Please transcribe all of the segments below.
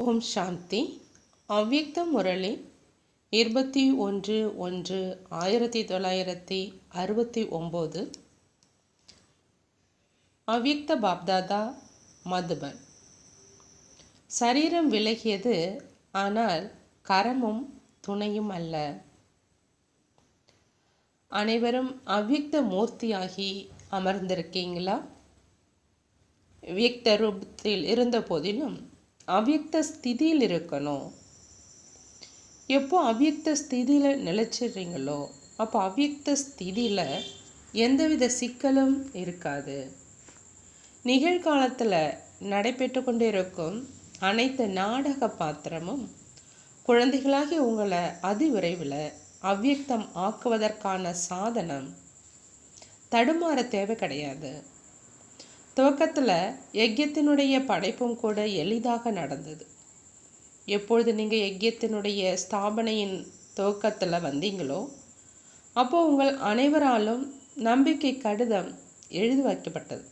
ஓம் சாந்தி. அவ்யக்த முரளி இருபத்தி ஒன்று ஒன்று ஆயிரத்தி தொள்ளாயிரத்தி அறுபத்தி ஒம்பது. அவ்யக்த பாப்தாதா மதுபன். சரீரம் விலகியது ஆனால் கரமும் துணையும் அல்ல. அனைவரும் அவ்யக்த மூர்த்தியாகி அமர்ந்திருக்கீங்களா? வியக்த ரூபத்தில் இருந்த போதிலும் அவ்யக்த ஸ்திதியில் இருக்கணும். எப்போ அவ்யக்த ஸ்திதியில் நிலைச்சிடுறீங்களோ அப்போ அவ்யக்த ஸ்திதியில் எந்தவித சிக்கலும் இருக்காது. நிகழ்காலத்தில் நடைபெற்று கொண்டிருக்கும் அனைத்து நாடக பாத்திரமும் குழந்தைகளாகி உங்களை அதிவிரைவில் அவ்யக்தம் ஆக்குவதற்கான சாதனம் தடுமாற தேவை கிடையாது. துவக்கத்தில் யஜ்யத்தினுடைய படைப்பும் கூட எளிதாக நடந்தது. எப்பொழுது நீங்கள் யஜ்யத்தினுடைய ஸ்தாபனையின் துவக்கத்தில் வந்தீங்களோ அப்போது உங்கள் அனைவராலும் நம்பிக்கை கடிதம் எழுதி வைக்கப்பட்டது.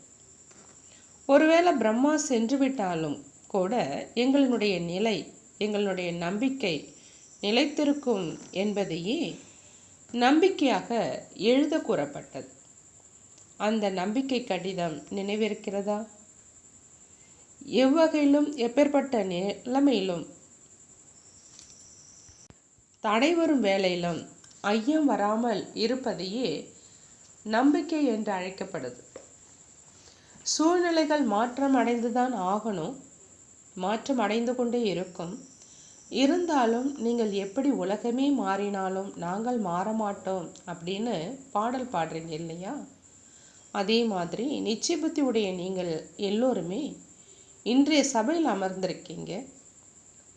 ஒருவேளை பிரம்மா சென்று விட்டாலும் கூட எங்களுடைய நிலை எங்களுடைய நம்பிக்கை நிலைத்திருக்கும் என்பதையே நம்பிக்கையாக எழுத கூறப்பட்டது. அந்த நம்பிக்கை கடிதம் நினைவிருக்கிறதா? எவ்வகையிலும் எப்பேற்பட்ட நிலைமையிலும் தடை வரும் வேலையிலும் ஐயம் வராமல் இருப்பதையே நம்பிக்கை என்று அழைக்கப்படுது. சூழ்நிலைகள் மாற்றம் அடைந்துதான் ஆகணும் மாற்றம் அடைந்து கொண்டே இருக்கும். இருந்தாலும் நீங்கள் எப்படி உலகமே மாறினாலும் நாங்கள் மாற மாட்டோம் அப்படின்னு பாடல் பாடுறீங்க இல்லையா? அதே மாதிரி நிச்சய புத்தி உடைய நீங்கள் எல்லோருமே இன்றைய சபையில் அமர்ந்திருக்கீங்க.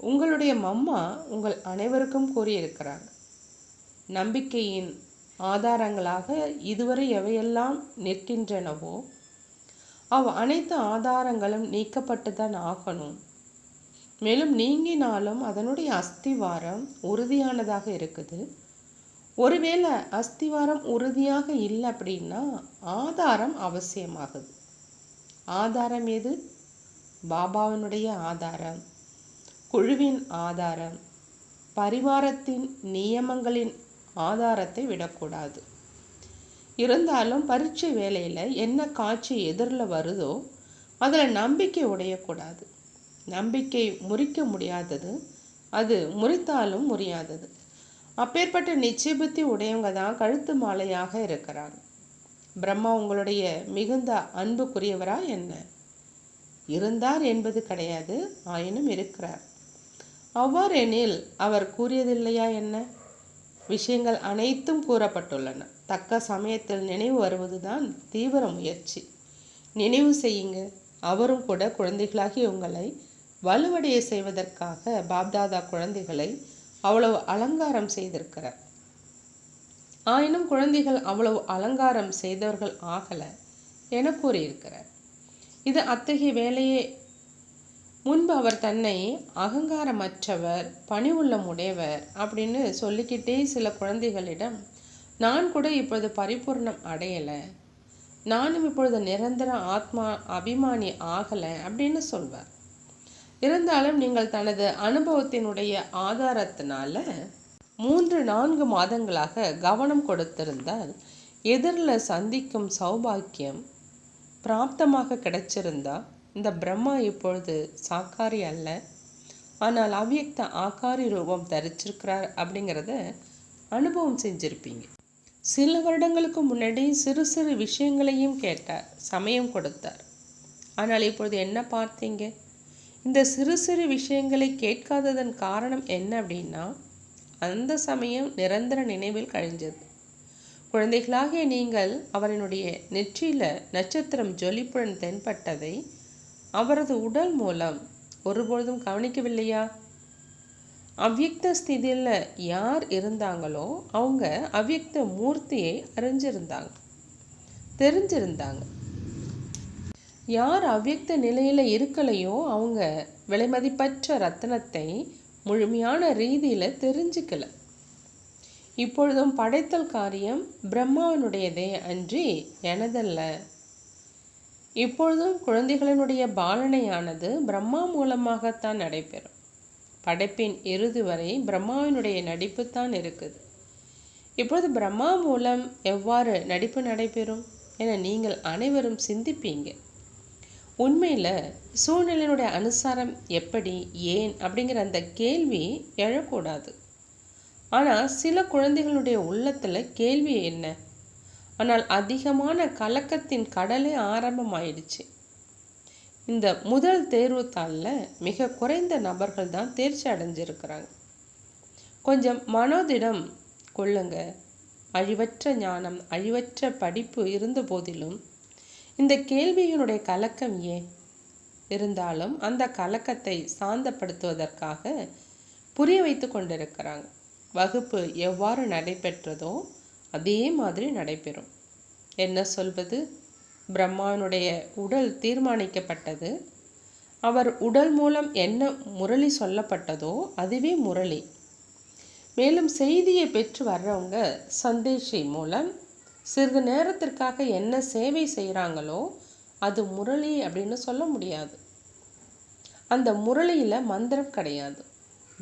உங்களுடைய மம்மா உங்கள் அனைவருக்கும் கூறியிருக்கிறாங்க நம்பிக்கையின் ஆதாரங்களாக இதுவரை எவையெல்லாம் நிற்கின்றனவோ அவ் அனைத்து ஆதாரங்களும் நீக்கப்பட்டு தான் ஆகணும். மேலும் நீங்கினாலும் அதனுடைய அஸ்திவாரம் உறுதியானதாக இருக்குது. ஒருவேளை அஸ்திவாரம் உறுதியாக இல்லை அப்படின்னா ஆதாரம் அவசியமாகுது. ஆதாரம் எது? பாபாவினுடைய ஆதாரம் குழுவின் ஆதாரம் பரிவாரத்தின் நியமங்களின் ஆதாரத்தை விடக்கூடாது. இருந்தாலும் பரீட்சை வேலையில் என்ன காட்சி எதிரில் வருதோ அதில் நம்பிக்கை உடையக்கூடாது. நம்பிக்கை முறிக்க முடியாதது அது முறித்தாலும் முறியாதது. அப்பேற்பட்ட நிச்சயபுத்தி உடையவங்க தான் கழுத்து மாலையாக இருக்கிறாங்க பிரம்மா உங்களுடைய மிகுந்த அன்புக்குரியவரா என்ன? இருந்தார் என்பது கிடையாது ஆயினும் இருக்கிறார். அவ்வாறெனில் அவர் கூறியதில்லையா என்ன? விஷயங்கள் அனைத்தும் கூறப்பட்டுள்ளன. தக்க சமயத்தில் நினைவு வருவதுதான் தீவிர முயற்சி. நினைவு செய்யுங்க அவரும் கூட குழந்தைகளாகி உங்களை வலுவடைய செய்வதற்காக பாப்தாதா குழந்தைகளை அவ்வளவு அலங்காரம் செய்திருக்கிறார். ஆயினும் குழந்தைகள் அவ்வளவு அலங்காரம் செய்தவர்கள் ஆகலை என கூறியிருக்கிறார். இது அத்தகைய வேலையே. முன்பு அவர் தன்னை அகங்காரமற்றவர் பணிவுள்ளம் உடையவர் அப்படின்னு சொல்லிக்கிட்டே சில குழந்தைகளிடம் நான் கூட இப்பொழுது பரிபூர்ணம் அடையலை. நானும் இப்பொழுது நிரந்தர ஆத்மா அபிமானி ஆகலை அப்படின்னு சொல்வார். இருந்தாலும் நீங்கள் தனது அனுபவத்தினுடைய ஆதாரத்தினால மூன்று நான்கு மாதங்களாக கவனம் கொடுத்திருந்தால் எதிரில் சந்திக்கும் சௌபாக்கியம் பிராப்தமாக கிடைச்சிருந்தா இந்த பிரம்மா இப்பொழுது சாக்காரி அல்ல. ஆனால் அவ்யக்த ஆக்காரி ரூபம் தரிச்சிருக்கிறார் அப்படிங்கிறத அனுபவம் செஞ்சுருப்பீங்க. சில வருடங்களுக்கு முன்னாடி சிறு சிறு விஷயங்களையும் கேட்டார் சமயம் கொடுத்தார். ஆனால் இப்பொழுது என்ன பார்த்தீங்க? இந்த சிறு சிறு விஷயங்களை கேட்காததன் காரணம் என்ன அப்படின்னா அந்த சமயம் நிரந்தர நினைவில் கழிஞ்சது. குழந்தைகளாகிய நீங்கள் அவரினுடைய நெற்றியில் நட்சத்திரம் ஜொலிப்புடன் தென்பட்டதை அவரது உடல் மூலம் ஒருபொழுதும் கவனிக்கவில்லையா? அவ்யக்த ஸ்திதியில் யார் இருந்தாங்களோ அவங்க அவ்யக்த மூர்த்தியை அறிஞ்சிருந்தாங்க தெரிஞ்சிருந்தாங்க. யார் அவ்யக்த நிலையில் இருக்கலையோ அவங்க விலைமதிப்பற்ற ரத்தனத்தை முழுமையான ரீதியில் தெரிஞ்சுக்கல. இப்பொழுதும் படைத்தல் காரியம் பிரம்மாவினுடையதே அன்றி எனதல்ல. இப்பொழுதும் குழந்தைகளினுடைய பாலனையானது பிரம்மா மூலமாகத்தான் நடைபெறும். படைப்பின் இறுதி வரை பிரம்மாவினுடைய நடிப்பு தான் இருக்குது. இப்பொழுது பிரம்மா மூலம் எவ்வாறு நடிப்பு நடைபெறும் என நீங்கள் அனைவரும் சிந்திப்பீங்க. உண்மையில் சூழ்நிலையினுடைய அனுசாரம் எப்படி ஏன் அப்படிங்கிற அந்த கேள்வி எழக்கூடாது. ஆனால் சில குழந்தைகளுடைய உள்ளத்தில் கேள்வி என்ன? ஆனால் அதிகமான கலக்கத்தின் கடலே ஆரம்பமாயிடுச்சு. இந்த முதல் தேர்வு தாளில் மிக குறைந்த நபர்கள் தான் தேர்ச்சி அடைஞ்சிருக்கிறாங்க. கொஞ்சம் மனோதிடம் கொள்ளுங்க. அழிவற்ற ஞானம் அழிவற்ற படிப்பு இருந்த போதிலும் இந்த கேள்வியினுடைய கலக்கம் ஏன்? இருந்தாலும் அந்த கலக்கத்தை சாந்தப்படுத்துவதற்காக புரிய வைத்து கொண்டிருக்கிறாங்க. வகுப்பு எவ்வாறு நடைபெற்றதோ அதே மாதிரி நடைபெறும். என்ன சொல்வது? பிரம்மானுடைய உடல் தீர்மானிக்கப்பட்டது. அவர் உடல் மூலம் என்ன முரளி சொல்லப்பட்டதோ அதுவே முரளி. மேலும் செய்தியை பெற்று வர்றவங்க சந்தேஷி மூலம் சிறிது நேரத்திற்காக என்ன சேவை செய்கிறாங்களோ அது முரளி அப்படின்னு சொல்ல முடியாது. அந்த முரளியில் மந்திரம் கிடையாது.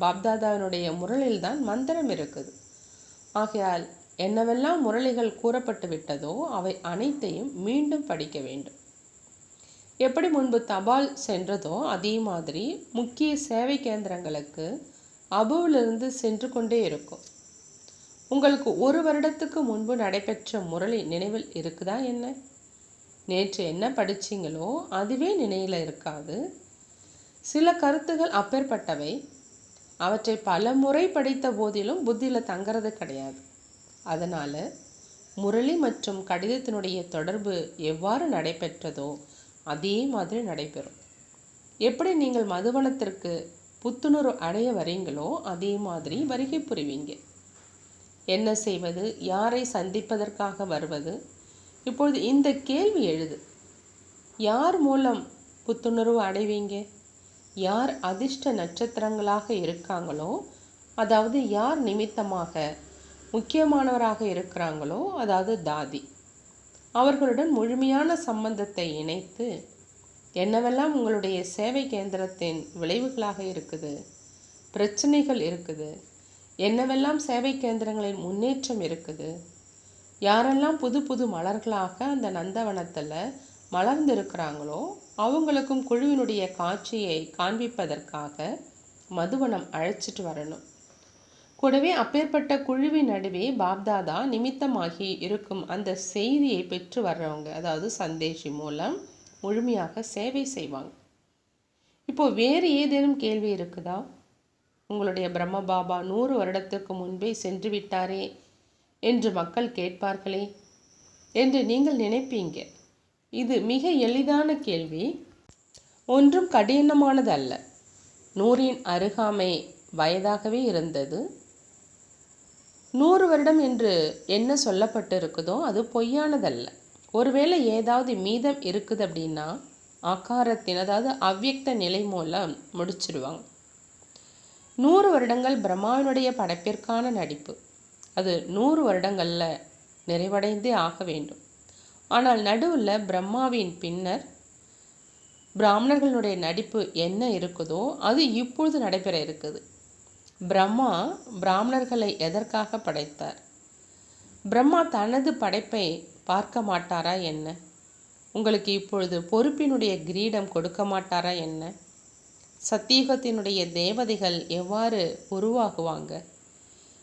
பாப்தாதாவினுடைய முரளில் தான் மந்திரம் இருக்குது. ஆகையால் என்னவெல்லாம் முரளிகள் கூறப்பட்டு விட்டதோ அவை அனைத்தையும் மீண்டும் படிக்க வேண்டும். எப்படி முன்பு தபால் சென்றதோ அதே மாதிரி முக்கிய சேவை கேந்திரங்களுக்கு அபுவிலிருந்து சென்று கொண்டே இருக்கும். உங்களுக்கு ஒரு வருடத்துக்கு முன்பு நடைபெற்ற முரளி நினைவில் இருக்குதா என்ன? நேற்று என்ன படிச்சீங்களோ அதுவே நினைவில் இருக்காது. சில கருத்துகள் அப்பேற்பட்டவை. அவற்றை பல முறை படித்த போதிலும் புத்தியில் தங்கிறது கிடையாது. அதனால் முரளி மற்றும் கடிதத்தினுடைய தொடர்பு எவ்வாறு நடைபெற்றதோ அதே மாதிரி நடைபெறும். எப்படி நீங்கள் மதுவனத்திற்கு புத்துணர்வு அடைய வரீங்களோ அதே மாதிரி வருகை புரிவீங்க. என்ன செய்வது? யாரை சந்திப்பதற்காக வருவது? இப்பொழுது இந்த கேள்வி எழுது. யார் மூலம் புத்துணர்வு அடைவீங்க? யார் அதிர்ஷ்ட நட்சத்திரங்களாக இருக்காங்களோ அதாவது யார் நிமித்தமாக முக்கியமானவராக இருக்கிறாங்களோ அதாவது தாதி அவர்களுடன் முழுமையான சம்பந்தத்தை இணைத்து என்னவெல்லாம் உங்களுடைய சேவை கேந்திரத்தின் விளைவுகளாக இருக்குது பிரச்சனைகள் இருக்குது என்னவெல்லாம் சேவை கேந்திரங்களின் முன்னேற்றம் இருக்குது? யாரெல்லாம் புது புது மலர்களாக அந்த நந்தவனத்தில் மலர்ந்திருக்கிறாங்களோ அவங்களுக்கும் குழுவினுடைய காட்சியை காண்பிப்பதற்காக மதுவனம் அழைச்சிட்டு வரணும். கூடவே அப்பேற்பட்ட குழுவின் நடுவே பாப்தாதா நிமித்தமாகி இருக்கும் அந்த செய்தியை பெற்று வர்றவங்க அதாவது சந்தேஷி மூலம் முழுமையாக சேவை செய்வாங்க. இப்போ வேறு ஏதேனும் கேள்வி இருக்குதா? உங்களுடைய பிரம்ம பாபா நூறு வருடத்திற்கு முன்பே சென்று விட்டாரே என்று மக்கள் கேட்பார்களே என்று நீங்கள் நினைப்பீங்க. இது மிக எளிதான கேள்வி. ஒன்றும் கடினமானது அல்ல நூறின் அருகாமை வயதாகவே இருந்தது. நூறு வருடம் என்று என்ன சொல்லப்பட்டு இருக்குதோ அது பொய்யானதல்ல. ஒருவேளை ஏதாவது மீதம் இருக்குது அப்படின்னா ஆக்காரத்தின் அதாவது அவ்வியக்த நிலை மூலம் முடிச்சிடுவாங்க நூறு வருடங்கள் பிரம்மாவினுடைய படைப்பிற்கான நடிப்பு. அது நூறு வருடங்களில் நிறைவடைந்தே ஆக வேண்டும். ஆனால் நடுவில் பிரம்மாவின் பின்னர் பிராமணர்களுடைய நடிப்பு என்ன இருக்குதோ அது இப்பொழுது நடைபெற இருக்குது. பிரம்மா பிராமணர்களை எதற்காக படைத்தார்? பிரம்மா தனது படைப்பை பார்க்க மாட்டாரா என்ன? உங்களுக்கு இப்பொழுது பொறுப்பினுடைய கிரீடம் கொடுக்க மாட்டாரா என்ன? சத்தியுகத்தினுடைய தேவதைகள் எவ்வாறு உருவாகுவாங்க?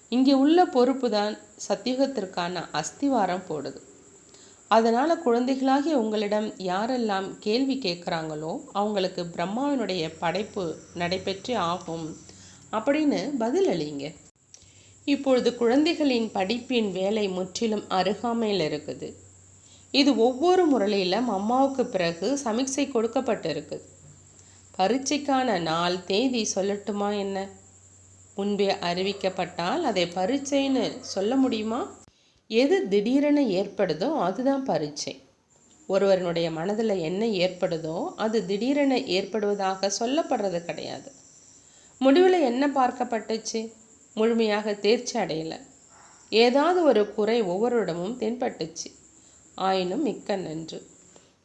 இங்கே உள்ள பொறுப்பு தான் சத்தியுகத்திற்கான அஸ்திவாரம் போடுது. அதனால் குழந்தைகளாகிய உங்களிடம் யாரெல்லாம் கேள்வி கேட்குறாங்களோ அவங்களுக்கு பிரம்மாவினுடைய படைப்பு நடைபெற்றே ஆகும் அப்படின்னு பதில் அளிங்க. இப்பொழுது குழந்தைகளின் படிப்பின் வேலை முற்றிலும் அருகாமையில் இருக்குது. இது ஒவ்வொரு முரளியிலும் அம்மாவுக்கு பிறகு சமிக்சை கொடுக்கப்பட்டிருக்குது. பரீட்சைக்கான நாள் தேதி சொல்லட்டுமா என்ன? முன்பே அறிவிக்கப்பட்டால் அதை பரீட்சைன்னு சொல்ல முடியுமா? எது திடீரென ஏற்படுதோ அதுதான் பரீட்சை. ஒருவருடைய மனதில் என்ன ஏற்படுதோ அது திடீரென ஏற்படுவதாக சொல்லப்படுறது கிடையாது. முடிவில் என்ன பார்க்கப்பட்டுச்சு? முழுமையாக தேர்ச்சி அடையலை. ஏதாவது ஒரு குறை ஒவ்வொருடமும் தென்பட்டுச்சு. ஆயினும் மிக்க நன்று.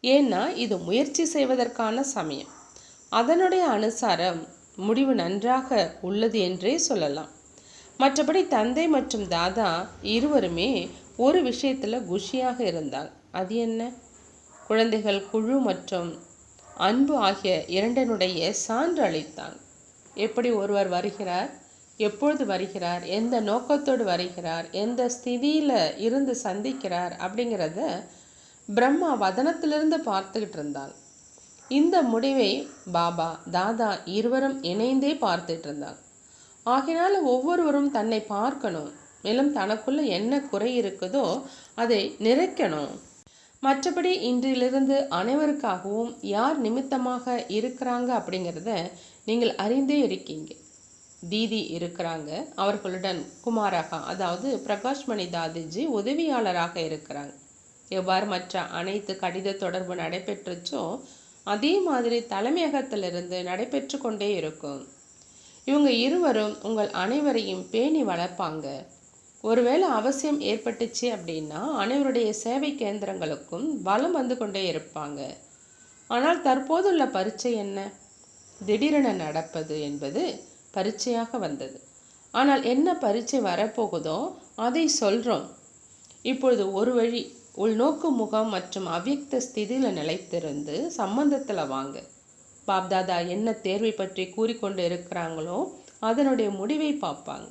ஏன்னா இது முயற்சி செய்வதற்கான சமயம். அதனுடைய அனுசாரம் முடிவு நன்றாக உள்ளது என்றே சொல்லலாம். மற்றபடி தந்தை மற்றும் தாதா இருவருமே ஒரு விஷயத்தில் குஷியாக இருந்தாங்க அது என்ன? குழந்தைகள் குழு மற்றும் அன்பு ஆகிய இரண்டனுடைய சான்று அளித்தாங்க எப்படி ஒருவர் வருகிறார்? எப்பொழுது வருகிறார்? எந்த நோக்கத்தோடு வருகிறார்? எந்த ஸ்திதியில் இருந்து சந்திக்கிறார்? அப்படிங்கிறத பிரம்மா வதனத்திலிருந்து பார்த்துக்கிட்டு இருந்தாங்க இந்த முடிவை பாபா தாதா இருவரும் இணைந்தே பார்த்துட்டு இருந்தாங்க ஆகினால ஒவ்வொருவரும் தன்னை பார்க்கணும். மேலும் தனக்குள்ள என்ன குறை இருக்குதோ அதை நிறைக்கணும். மற்றபடி இன்றிலிருந்து அனைவருக்காகவும் யார் நிமித்தமாக இருக்கிறாங்க அப்படிங்கிறத நீங்கள் அறிந்தே இருக்கீங்க. தீதி இருக்கிறாங்க. அவர்களுடன் குமாரகா அதாவது பிரகாஷ்மணி தாதிஜி உதவியாளராக இருக்கிறாங்க. எவ்வாறு மற்ற அனைத்து கடித தொடர்பு நடைபெற்றுச்சோ அதே மாதிரி தலைமையகத்திலிருந்து நடைபெற்று கொண்டே இருக்கும். இவங்க இருவரும் உங்கள் அனைவரையும் பேணி வளர்ப்பாங்க. ஒருவேளை அவசியம் ஏற்பட்டுச்சு அப்படின்னா அனைவருடைய சேவை கேந்திரங்களுக்கும் வலம் வந்து கொண்டே இருப்பாங்க. ஆனால் தற்போதுள்ள பரீட்சை என்ன? திடீரென நடப்பது என்பது பரீட்சையாக வந்தது. ஆனால் என்ன பரீட்சை வரப்போகுதோ அதை சொல்கிறோம் இப்பொழுது ஒரு வழி உள்நோக்கு முகம் மற்றும் அவ்யக்த ஸ்திதியில் நிலைத்திருந்து சம்பந்தத்தில் வாங்க. பாப்தாதா என்ன தேர்வை பற்றி கூறிக்கொண்டு இருக்கிறாங்களோ அதனுடைய முடிவை பார்ப்பாங்க.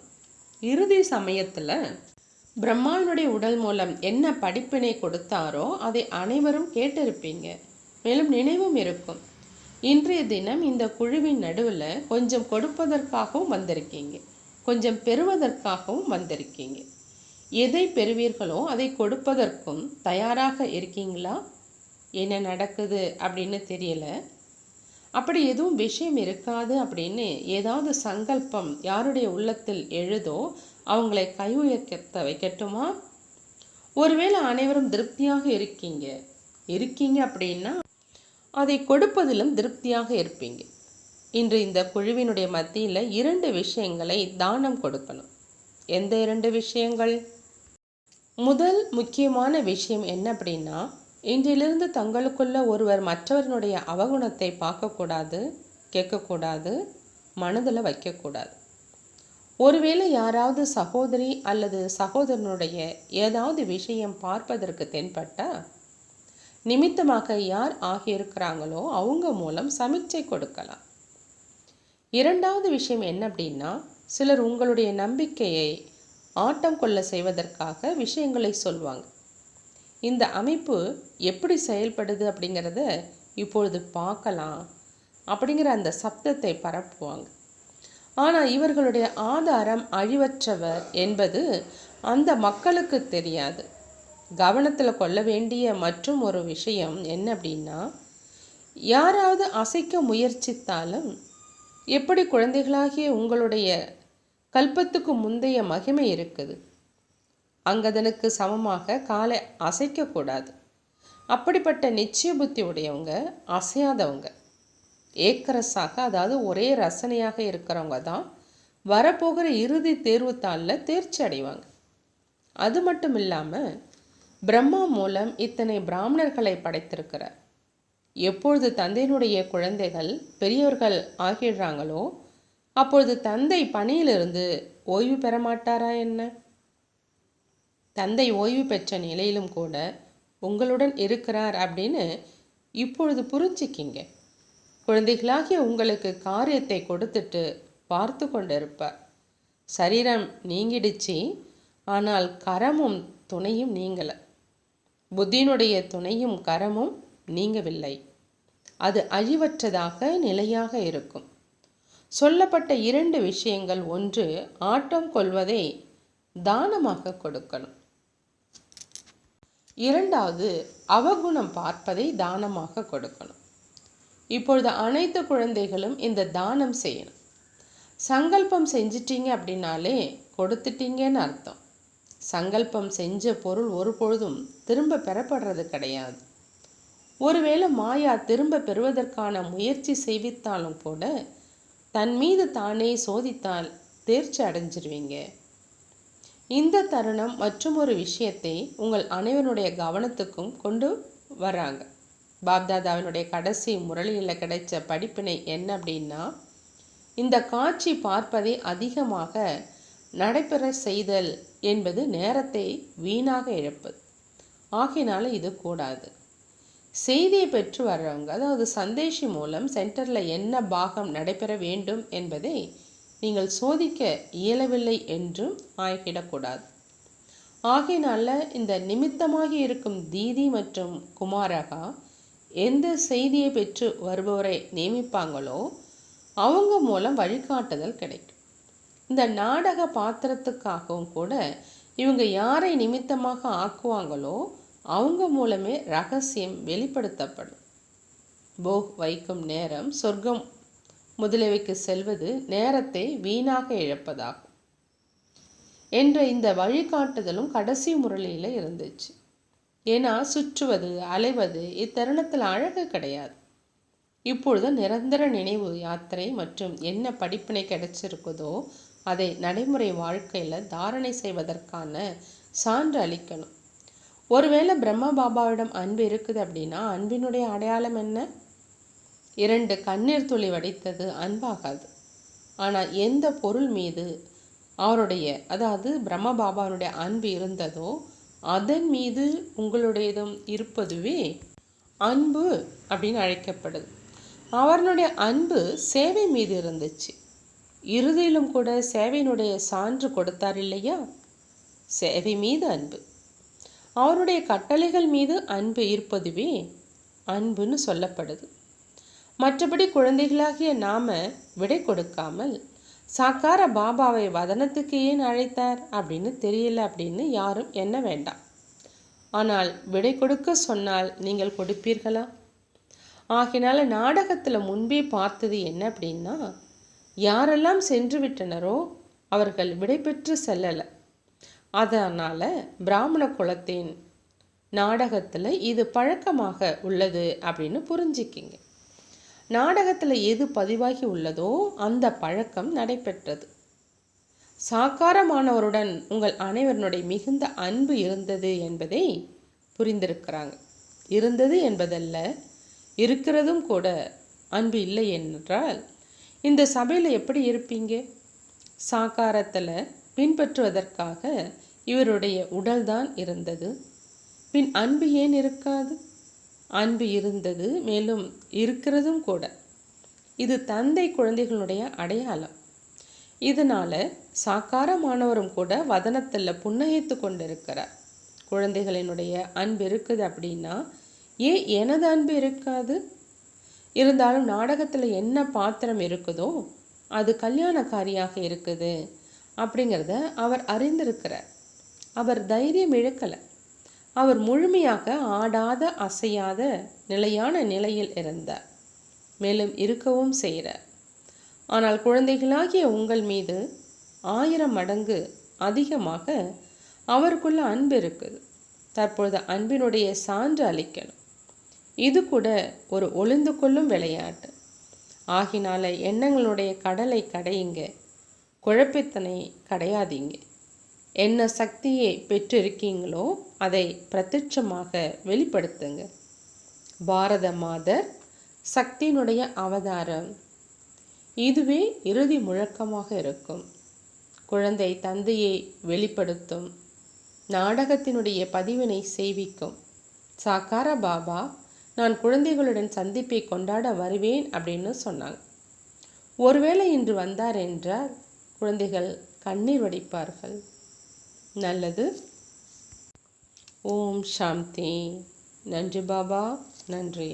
இறுதி சமயத்தில் பிரம்மாவினுடைய உடல் மூலம் என்ன படிப்பினை கொடுத்தாரோ அதை அனைவரும் கேட்டிருப்பீங்க. மேலும் நினைவும் இருக்கும். இன்றைய தினம் இந்த குழுவின் நடுவில் கொஞ்சம் கொடுப்பதற்காகவும் வந்திருக்கீங்க. கொஞ்சம் பெறுவதற்காகவும் வந்திருக்கீங்க. எதை பெறுவீர்களோ அதை கொடுப்பதற்கும் தயாராக இருக்கீங்களா? என்ன நடக்குது அப்படின்னு தெரியல. அப்படி எதுவும் விஷயம் இருக்காது அப்படின்னு ஏதாவது சங்கல்பம் யாருடைய உள்ளத்தில் எழுதோ அவங்களை கை உயர்த்த வைக்கட்டுமா? ஒருவேளை அனைவரும் திருப்தியாக இருக்கீங்க. இருக்கீங்க அப்படின்னா அதை கொடுப்பதிலும் திருப்தியாக இருப்பீங்க. இன்று இந்த குழுவினுடைய மத்தியில் இரண்டு விஷயங்களை தானம் கொடுக்கணும். எந்த இரண்டு விஷயங்கள்? முதல் முக்கியமான விஷயம் என்ன அப்படின்னா இன்றிலிருந்து தங்களுக்குள்ள ஒருவர் மற்றவர்களுடைய அவகுணத்தை பார்க்கக்கூடாது கேட்கக்கூடாது மனதில் வைக்கக்கூடாது. ஒருவேளை யாராவது சகோதரி அல்லது சகோதரனுடைய ஏதாவது விஷயம் பார்ப்பதற்கு தென்பட்டால் நிமித்தமாக யார் ஆகியிருக்கிறாங்களோ அவங்க மூலம் சமிச்சை கொடுக்கலாம். இரண்டாவது விஷயம் என்ன அப்படின்னா சிலர் உங்களுடைய நம்பிக்கையை ஆட்டம் கொள்ள செய்வதற்காக விஷயங்களை சொல்வாங்க. இந்த அமைப்பு எப்படி செயல்படுது அப்படிங்கிறத இப்பொழுது பார்க்கலாம் அப்படிங்கிற அந்த சப்தத்தை பரப்புவாங்க. ஆனால் இவர்களுடைய ஆதாரம் அழிவற்றவர் என்பது அந்த மக்களுக்கு தெரியாது. கவனத்தில் கொள்ள வேண்டிய மற்றும் ஒரு விஷயம் என்ன அப்படின்னா யாராவது அசைக்க முயற்சித்தாலும் எப்படி குழந்தைகளாகிய உங்களுடைய கல்பத்துக்கு முந்தைய மகிமை இருக்குது. அங்கதனுக்கு சமமாக காலை அசைக்கக்கூடாது. அப்படிப்பட்ட நிச்சய புத்தி உடையவங்க அசையாதவங்க. ஏக்கரசாக அதாவது ஒரே ரசனையாக இருக்கிறவங்க தான் வரப்போகிற இறுதி தேர்வுத்தாளில் தேர்ச்சி அடைவாங்க. அது மட்டும் இல்லாமல் பிரம்மா மூலம் இத்தனை பிராமணர்களை படைத்திருக்கிறார் எப்பொழுது தந்தையினுடைய குழந்தைகள் பெரியவர்கள் ஆகிடுறாங்களோ அப்பொழுது தந்தை பணியிலிருந்து ஓய்வு பெற மாட்டாரா என்ன? தந்தை ஓய்வு பெற்ற நிலையிலும் கூட உங்களுடன் இருக்கிறார் அப்படின்னு இப்பொழுது புரிஞ்சிக்கிங்க. குழந்தைகளாகிய உங்களுக்கு காரியத்தை கொடுத்துட்டு பார்த்து கொண்டிருப்பார். சரீரம் நீங்கிடுச்சு ஆனால் கரமும் துணையும் நீங்கலை. புத்தியினுடைய துணையும் கரமும் நீங்கவில்லை. அது அழிவற்றதாக நிலையாக இருக்கும். சொல்லப்பட்ட இரண்டு விஷயங்கள் ஒன்று ஆட்டம் கொள்வதை தானமாக கொடுக்கணும். இரண்டாவது அவகுணம் பார்ப்பதை தானமாக கொடுக்கணும். இப்பொழுது அனைத்து குழந்தைகளும் இந்த தானம் செய்யணும். சங்கல்பம் செஞ்சிட்டீங்க அப்படின்னாலே கொடுத்துட்டீங்கன்னு அர்த்தம். சங்கல்பம் செஞ்ச பொருள் ஒரு பொழுதும் திரும்ப பெறப்படுறது கிடையாது. ஒருவேளை மாயா திரும்ப பெறுவதற்கான முயற்சி செய்வித்தாலும் கூட தன் மீது தானே சோதித்தால் தேர்ச்சி அடைஞ்சிருவீங்க. இந்த தருணம் மற்றும் ஒரு விஷயத்தை உங்கள் அனைவருடைய கவனத்துக்கும் கொண்டு வராங்க. பாப்தாதாவினுடைய கடைசி முரளியில் கிடைச்ச படிப்பினை என்ன அப்படின்னா இந்த காட்சி பார்ப்பதை அதிகமாக நடைபெற செய்தல் என்பது நேரத்தை வீணாக இழப்பது. ஆகையினால இது கூடாது. செய்தியை பெற்று வர்றவங்க அதாவது சந்தேஷி மூலம் சென்டரில் என்ன பாகம் நடைபெற வேண்டும் என்பதை நீங்கள் சோதிக்க இயலவில்லை என்றும் ஆகிடக்கூடாது ஆகையினால இந்த நிமித்தமாகி இருக்கும் தீதி மற்றும் குமாரகா எந்த செய்தியை பெற்று வருபவரை நியமிப்பாங்களோ அவங்க மூலம் வழிகாட்டுதல் கிடைக்கும். இந்த நாடக பாத்திரத்துக்காகவும் கூட இவங்க யாரை நிமித்தமாக ஆக்குவாங்களோ அவங்க மூலமே ரகசியம் வெளிப்படுத்தப்படும். போக் வைக்கும் நேரம் சொர்க்கம் முதலியவைக்கு செல்வது நேரத்தை வீணாக இழப்பதாகும். என்ற இந்த வழிகாட்டுதலும் கடைசி முரளியில் இருந்துச்சு. ஏன்னா சுற்றுவது அலைவது இத்தருணத்தில் அழகு கிடையாது. இப்பொழுது நிரந்தர நினைவு யாத்திரை மற்றும் என்ன படிப்பினை கிடைச்சிருக்குதோ அதை நடைமுறை வாழ்க்கையில் தாரணை செய்வதற்கான சான்று அளிக்கணும். ஒருவேளை பிரம்ம பாபாவிடம் அன்பு இருக்குது அப்படின்னா அன்பினுடைய அடையாளம் என்ன? இரண்டு கண்ணீர் துளி வடித்தது அன்பாகாது. ஆனால் எந்த பொருள் மீது அவருடைய அதாவது பிரம்ம பாபாவுடைய அன்பு இருந்ததோ அதன் மீது உங்களுடையதும் இருப்பதுவே அன்பு அப்படின்னு அழைக்கப்படுது. அவர்களுடைய அன்பு சேவை மீது இருந்துச்சு. இறுதியிலும் கூட சேவையினுடைய சான்று கொடுத்தார் இல்லையா? சேவை மீது அன்பு. அவருடைய கட்டளைகள் மீது அன்பு இருப்பதுவே அன்புன்னு சொல்லப்படுது. மற்றபடி குழந்தைகளாகிய நாம விடை கொடுக்காமல் சாக்கார பாபாவை வதனத்துக்கு ஏன் அழைத்தார் அப்படின்னு தெரியல அப்படின்னு யாரும் எண்ண வேண்டாம். ஆனால் விடை கொடுக்க சொன்னால் நீங்கள் கொடுப்பீர்களா? ஆகினால நாடகத்தில் முன்பே பார்த்தது என்ன அப்படின்னா யாரெல்லாம் சென்று விட்டனரோ அவர்கள் விடை பெற்று செல்லலை. அதனால் பிராமண குலத்தின் நாடகத்தில் இது பழக்கமாக உள்ளது அப்படின்னு புரிஞ்சிக்கிங்க. நாடகத்தில் எது பதிவாகி உள்ளதோ அந்த பழக்கம் நடைபெற்றது. சாக்காரமானவருடன் உங்கள் அனைவருடைய மிகுந்த அன்பு இருந்தது என்பதை புரிந்திருக்கிறாங்க. இருந்தது என்பதல்ல இருக்கிறதும் கூட அன்பு இல்லை என்றால் இந்த சபையில் எப்படி இருப்பீங்க? சாக்காரத்தில் பின்பற்றுவதற்காக இவருடைய உடல்தான் இருந்தது. பின் அன்பு ஏன் இருக்காது? அன்பு இருந்தது மேலும் இருக்கிறதும் கூட. இது தந்தை குழந்தைகளுடைய அடையாளம். இதனால் சாக்காரமானவரும் கூட வதனத்தில் புன்னகைத்து கொண்டிருக்கிறார். குழந்தைகளினுடைய அன்பு இருக்குது அப்படின்னா ஏன் எனது அன்பு இருக்காது? இருந்தாலும் நாடகத்தில் என்ன பாத்திரம் இருக்குதோ அது கல்யாணக்காரியாக இருக்குது. அப்படிங்கிறத அவர் அறிந்திருக்கிறார். அவர் தைரியம் இழக்கலை. அவர் முழுமையாக ஆடாத அசையாத நிலையான நிலையில் இருந்தார். மேலும் இருக்கவும் செய்கிறார். ஆனால் குழந்தைகளாகிய உங்கள் மீது ஆயிரம் மடங்கு அதிகமாக அவருக்குள்ள அன்பு இருக்குது. தற்பொழுது அன்பினுடைய சான்று அளிக்கணும். இது கூட ஒரு ஒளிந்து கொள்ளும் விளையாட்டு. ஆகினால எண்ணங்களுடைய கடலை கடையுங்க. குழப்பத்தனை கடையாதீங்க. என்ன சக்தியை பெற்றிருக்கீங்களோ அதை பிரத்யட்சமாக வெளிப்படுத்துங்க. பாரத மாதர் சக்தியினுடைய அவதாரம். இதுவே இறுதி முழக்கமாக இருக்கும். குழந்தை தந்தையை வெளிப்படுத்தும். நாடகத்தினுடைய பதிவினை செய்விக்கும். சாக்கார பாபா நான் குழந்தைகளுடன் சந்திப்பை கொண்டாட வருவேன் அப்படின்னு சொன்னாங்க. ஒருவேளை இன்று வந்தார் என்றால் குழந்தைகள் கண்ணீர் வடிப்பார்கள். நல்லது. ஓம் சாந்தி. நன்றி பாபா. நன்றி.